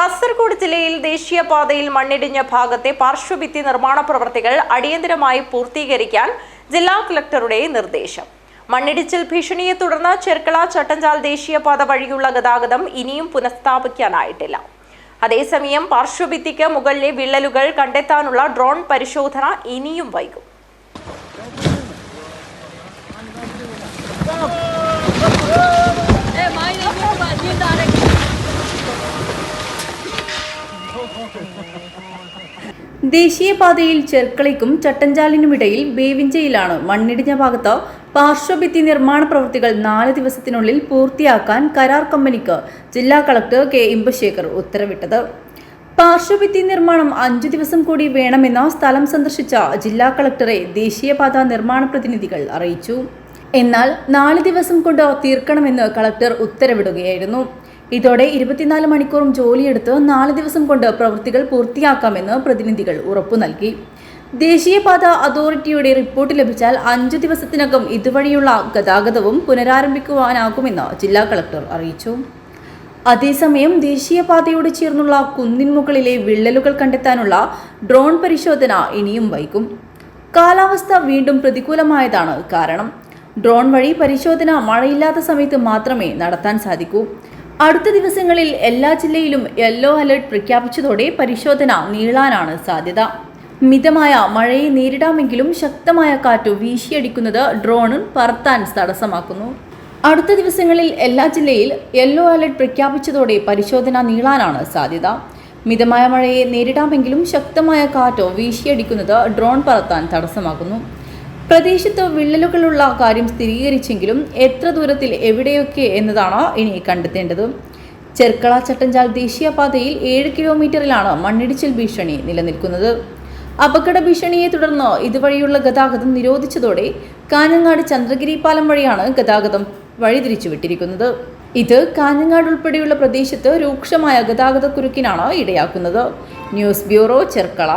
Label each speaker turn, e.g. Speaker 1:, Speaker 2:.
Speaker 1: കാസർഗോഡ് ജില്ലയിൽ ദേശീയപാതയിൽ മണ്ണിടിഞ്ഞ ഭാഗത്തെ പാർശ്വഭിത്തി നിർമ്മാണ പ്രവർത്തികൾ അടിയന്തരമായി പൂർത്തീകരിക്കാൻ ജില്ലാ കളക്ടറുടെ നിർദ്ദേശം. മണ്ണിടിച്ചിൽ ഭീഷണിയെ തുടർന്ന് ചെർക്കള ചട്ടഞ്ചാൽ ദേശീയപാത വഴിയുള്ള ഗതാഗതം ഇനിയും പുനഃസ്ഥാപിക്കാനായിട്ടില്ല. അതേസമയം പാർശ്വഭിത്തിക്ക് മുകളിലെ വിള്ളലുകൾ കണ്ടെത്താനുള്ള ഡ്രോൺ പരിശോധന ഇനിയും വൈകും.
Speaker 2: ദേശീയപാതയിൽ ചെർക്കളയ്ക്കും ചട്ടഞ്ചാലിനുമിടയിൽ ബേവിഞ്ചയിലാണ് മണ്ണിടിഞ്ഞ ഭാഗത്ത് പാർശ്വഭിത്തി നിർമ്മാണ പ്രവൃത്തികൾ നാല് ദിവസത്തിനുള്ളിൽ പൂർത്തിയാക്കാൻ കരാർ കമ്പനിക്ക് ജില്ലാ കളക്ടർ കെ ഇമ്പശേഖർ ഉത്തരവിട്ടത്. പാർശ്വഭിത്തി നിർമ്മാണം അഞ്ചു ദിവസം കൂടി വേണമെന്ന് സ്ഥലം സന്ദർശിച്ച ജില്ലാ കളക്ടറെ ദേശീയപാത നിർമ്മാണ പ്രതിനിധികൾ അറിയിച്ചു. എന്നാൽ നാല് ദിവസം കൊണ്ട് തീർക്കണമെന്ന് കളക്ടർ ഉത്തരവിടുകയായിരുന്നു. ഇതോടെ ഇരുപത്തിനാല് മണിക്കൂറും ജോലിയെടുത്ത് നാല് ദിവസം കൊണ്ട് പ്രവൃത്തികൾ പൂർത്തിയാക്കാമെന്ന് പ്രതിനിധികൾ ഉറപ്പു നൽകി. ദേശീയപാത അതോറിറ്റിയുടെ റിപ്പോർട്ട് ലഭിച്ചാൽ അഞ്ചു ദിവസത്തിനകം ഇതുവഴിയുള്ള ഗതാഗതവും പുനരാരംഭിക്കുവാനാകുമെന്ന് ജില്ലാ കളക്ടർ അറിയിച്ചു. അതേസമയം ദേശീയപാതയോട് ചേർന്നുള്ള കുന്നിൻ മുകളിലെ വിള്ളലുകൾ കണ്ടെത്താനുള്ള ഡ്രോൺ പരിശോധന ഇനിയും വൈകും. കാലാവസ്ഥ വീണ്ടും പ്രതികൂലമായതാണ് കാരണം. ഡ്രോൺ വഴി പരിശോധന മഴയില്ലാത്ത സമയത്ത് മാത്രമേ നടത്താൻ സാധിക്കൂ. അടുത്ത ദിവസങ്ങളിൽ എല്ലാ ജില്ലയിലും യെല്ലോ അലർട്ട് പ്രഖ്യാപിച്ചതോടെ പരിശോധന നീളാനാണ് സാധ്യത. മിതമായ മഴയെ നേരിടാമെങ്കിലും ശക്തമായ കാറ്റ് വീശിയടിക്കുന്നത് ഡ്രോണും പറത്താൻ തടസ്സമാക്കുന്നു. അടുത്ത ദിവസങ്ങളിൽ എല്ലാ ജില്ലയിൽ യെല്ലോ അലർട്ട് പ്രഖ്യാപിച്ചതോടെ പരിശോധന നീളാനാണ് സാധ്യത. മിതമായ മഴയെ നേരിടാമെങ്കിലും ശക്തമായ കാറ്റോ വീശിയടിക്കുന്നത് ഡ്രോൺ പറത്താൻ തടസ്സമാകുന്നു പ്രദേശത്ത് വിള്ളലുകളുള്ള കാര്യം സ്ഥിരീകരിച്ചെങ്കിലും എത്ര ദൂരത്തിൽ എവിടെയൊക്കെ എന്നതാണ് ഇനി കണ്ടെത്തേണ്ടത്. ചെർക്കള ചട്ടഞ്ചാൽ ദേശീയപാതയിൽ ഏഴ് കിലോമീറ്ററിലാണ് മണ്ണിടിച്ചിൽ ഭീഷണി നിലനിൽക്കുന്നത്. അപകട ഭീഷണിയെ തുടർന്ന് ഇതുവഴിയുള്ള ഗതാഗതം നിരോധിച്ചതോടെ കാഞ്ഞങ്ങാട് ചന്ദ്രഗിരി പാലം വഴിയാണ് ഗതാഗതം വഴിതിരിച്ചുവിട്ടിരിക്കുന്നത്. ഇത് കാഞ്ഞങ്ങാട് ഉൾപ്പെടെയുള്ള പ്രദേശത്ത് രൂക്ഷമായ ഗതാഗത കുരുക്കിനാണ് ഇടയാക്കുന്നത്. News bureau Cherkala.